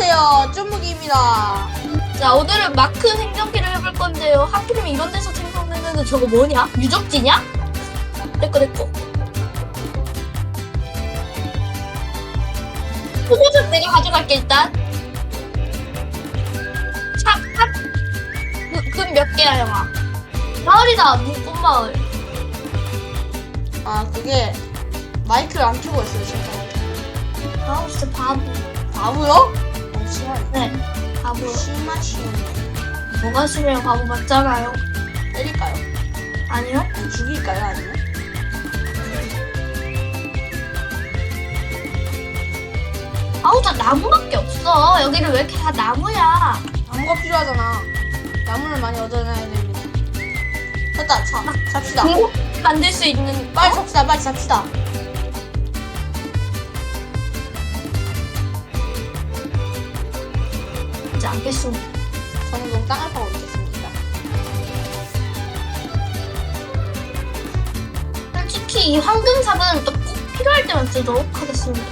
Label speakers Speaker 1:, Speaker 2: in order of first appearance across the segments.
Speaker 1: 안녕하세요 쭈무기입니다.
Speaker 2: 자 오늘은 마크 생존기를 해볼 건데요. 하필이면 이런 데서 생성되는데 저거 뭐냐? 유적지냐? 내꺼 내꺼 소고집 내가 가져갈게 일단. 삽삽금몇 개야 형아? 마을이다 문꽃마을.
Speaker 1: 아 그게 마이크를 안 켜고 있어요 제가.
Speaker 2: 아 진짜 바보.
Speaker 1: 바보요? 어 심하네
Speaker 2: 네 바보
Speaker 1: 심하시네
Speaker 2: 뭐가 심해요 바보 맞잖아요.
Speaker 1: 때릴까요?
Speaker 2: 아니요?
Speaker 1: 아니, 죽일까요? 아니면?
Speaker 2: 아우 다 나무밖에 없어. 여기는 왜 이렇게 다 나무야?
Speaker 1: 나무가 필요하잖아. 나무를 많이 얻어내야 됩니다. 됐다. 자 잡시다.
Speaker 2: 공급 만들 수 있는
Speaker 1: 빨리 잡시다. 빨리 잡시다
Speaker 2: 있지 않겠습니다.
Speaker 1: 저는 너무 땅을 파고 있겠습니다
Speaker 2: 솔직히 이 황금 사과는 또꼭 필요할 때만 쓰도록 하겠습니다.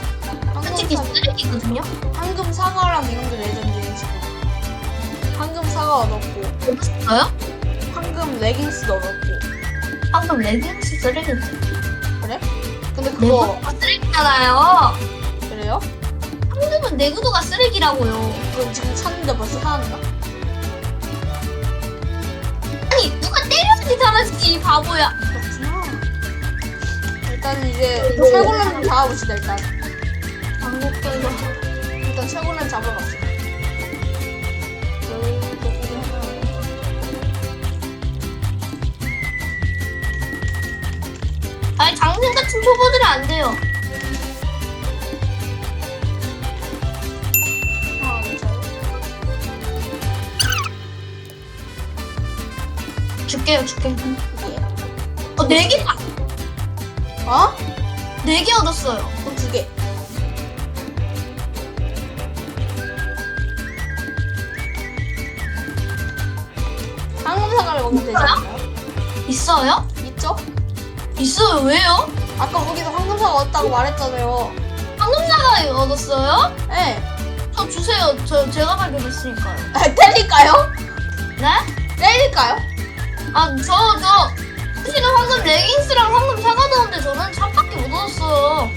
Speaker 2: 솔직히 쓰레기거든요.
Speaker 1: 사, 황금 사과랑 이런 게 레전드예요 지금 황금 사과 얻었고
Speaker 2: 없어요?
Speaker 1: 황금 레깅스도 얻었고
Speaker 2: 황금 레깅스 쓰레기.
Speaker 1: 그래? 근데 그거
Speaker 2: 쓰레기잖아요.
Speaker 1: 그래요?
Speaker 2: 황금은 내구도가 쓰레기라고요.
Speaker 1: 그럼 지금 찾는데 벌써 사왔나?
Speaker 2: 아니 누가 때려야지 살아지지 이 바보야.
Speaker 1: 그렇구나. 일단 이제 철골렘 좀 잡아봅시다 일단.
Speaker 2: 한국도이가
Speaker 1: 일단 철골렘 구경하면.
Speaker 2: 아니 장생 같은 초보들은 안 돼요. 줄게요 줄게.
Speaker 1: 예.
Speaker 2: 어네 개다.
Speaker 1: 어?
Speaker 2: 네 개 얻었어요.
Speaker 1: 그럼 두 개. 황금 사과를 먹으면 되지 않나요?
Speaker 2: 있어요?
Speaker 1: 있죠?
Speaker 2: 있어요 왜요?
Speaker 1: 아까 거기서 황금 사과 얻었다고 말했잖아요.
Speaker 2: 황금 사과 얻었어요?
Speaker 1: 예.
Speaker 2: 저 주세요. 저 제가 발견했으니까요.
Speaker 1: 아, 때릴까요?
Speaker 2: 네?
Speaker 1: 때릴까요?
Speaker 2: 아, 저, 저, 사실은 황금 레깅스랑 황금 사과 넣었는데 저는 샵밖에 못 얻었어요.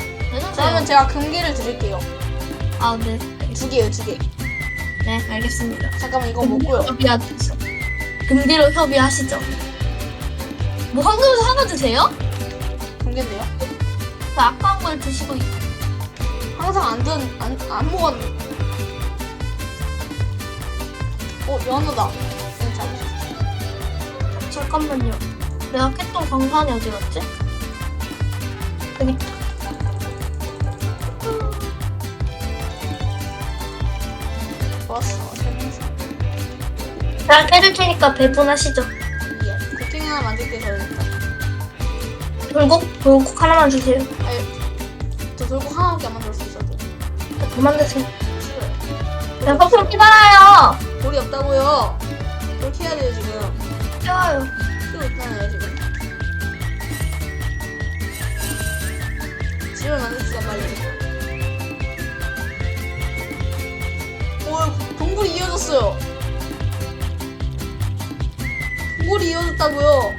Speaker 1: 그러면 제가 금기를 드릴게요.
Speaker 2: 아, 네.
Speaker 1: 두 개요, 두 개.
Speaker 2: 네, 알겠습니다.
Speaker 1: 잠깐만 이거 먹고요.
Speaker 2: 협의하시죠. 금기로 협의하시죠. 뭐 황금 사과 드세요?
Speaker 1: 금괴인데요?
Speaker 2: 그 아까운 걸 드시고 있...
Speaker 1: 항상 안 든, 안, 안 먹었는데. 어, 연어다.
Speaker 2: 잠깐만요. 내가 깼던 광산이 어디 갔지? 여기 있다.
Speaker 1: 좋았어. 재밌어.
Speaker 2: 제가 깨줄 테니까 배분하시죠.
Speaker 1: 예. 쿠킹 하나 만들게 저였다.
Speaker 2: 돌국? 돌국 하나만 주세요.
Speaker 1: 아유, 저 돌고 하나밖에 안 만들 수 있어도.
Speaker 2: 더 만드세요.
Speaker 1: 싫어요.
Speaker 2: 야, 커플 기다려요.
Speaker 1: 돌이 없다고요. 돌 캐야 돼요, 지금.
Speaker 2: 좋아요.
Speaker 1: 키고 있잖아요, 지금. 집을 만듭시다, 빨리. 오, 동굴이 이어졌어요. 동굴이 이어졌다고요.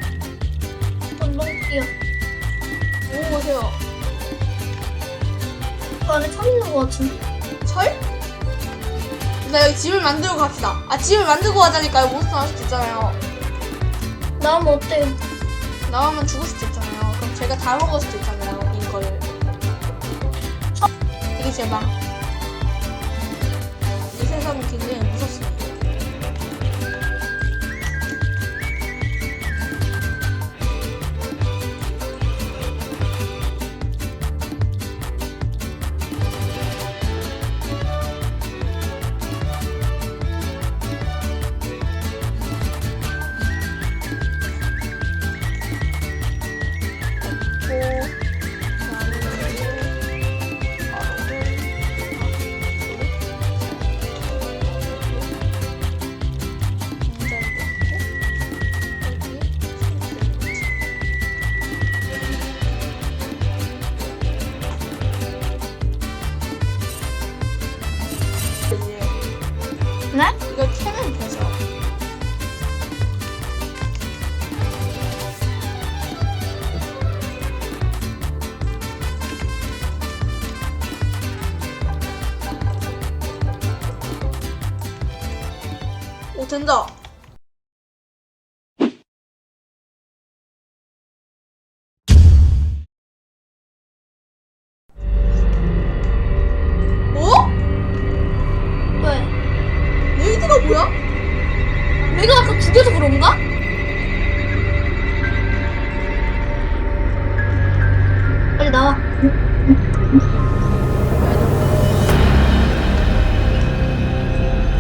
Speaker 2: 운동기요.
Speaker 1: 오, 오세요.
Speaker 2: 그 안에 참 있는 것 같은데?
Speaker 1: 철? 나 여기 집을 만들고 갑시다. 아, 집을 만들고 가자니까요. 몬스터 나올 수도 있잖아요.
Speaker 2: 나오면 어때요?
Speaker 1: 나오면 죽을 수도 있잖아요. 그럼 제가 다 먹을 수도 있잖아요. 이거를. 이게 제 방. 이 세상은 굉장히 무섭 오 된다. 어?
Speaker 2: 왜?
Speaker 1: 레이드가 뭐야?
Speaker 2: 내가 아까 죽여서 그런가? 빨리 나와.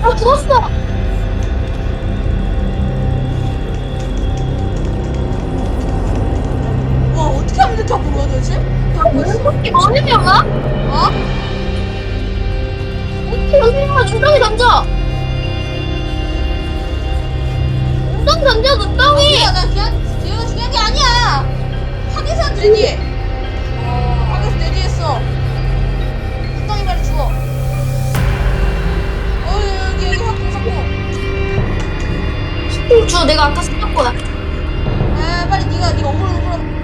Speaker 2: 아, 죽었어!
Speaker 1: 내리. 밖에서 내리했어.
Speaker 2: 적당히 빨리 주워.
Speaker 1: 어
Speaker 2: 여기
Speaker 1: 여기 사고 사고. 식품 주워 내가 아까 샀거든. 아 빨리
Speaker 2: 네가 네가 엉글엉글.